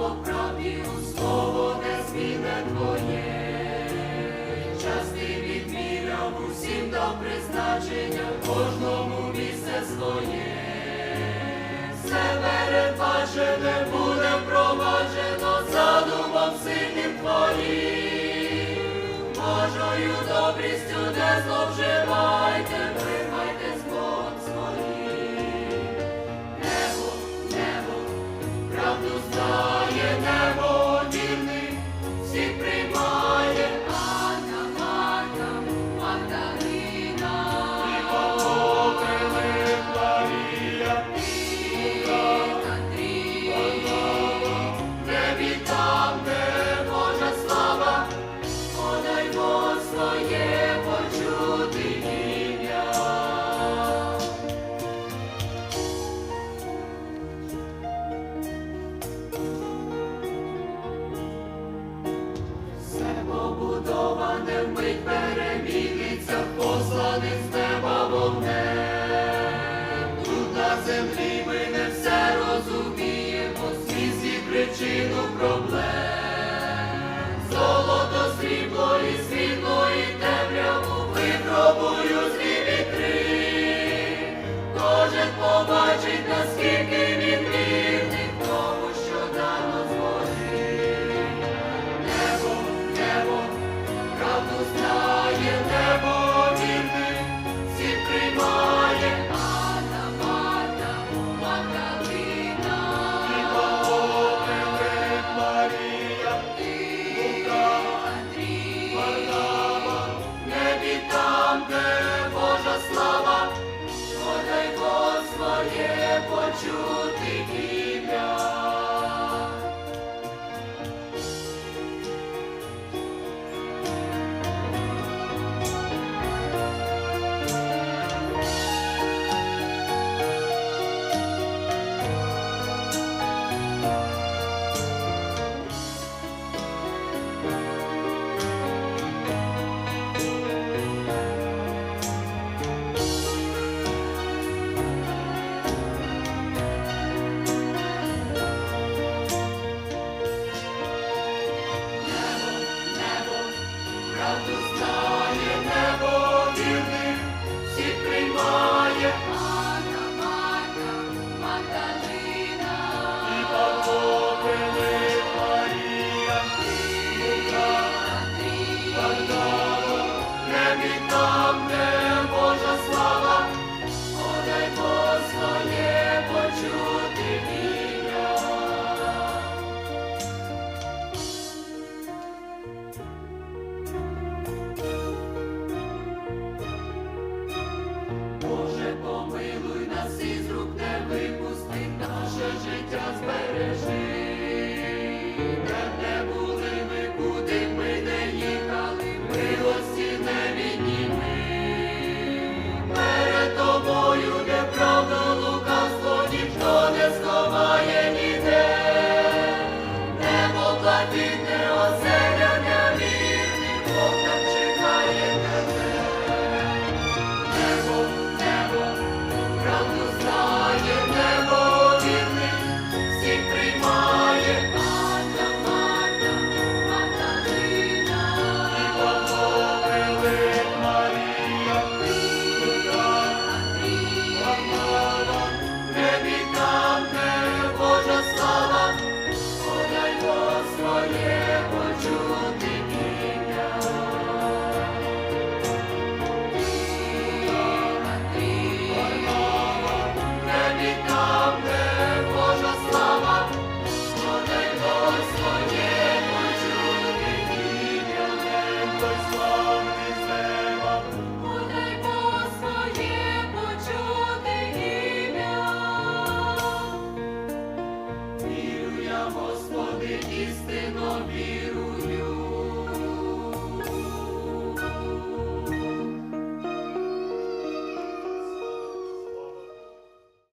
по правді у слово твоє, час ти усім до призначення, кожному місце своє, все передбачене буде проваджено задумом синім твоїм, Божою добрістю не зловживайте. novo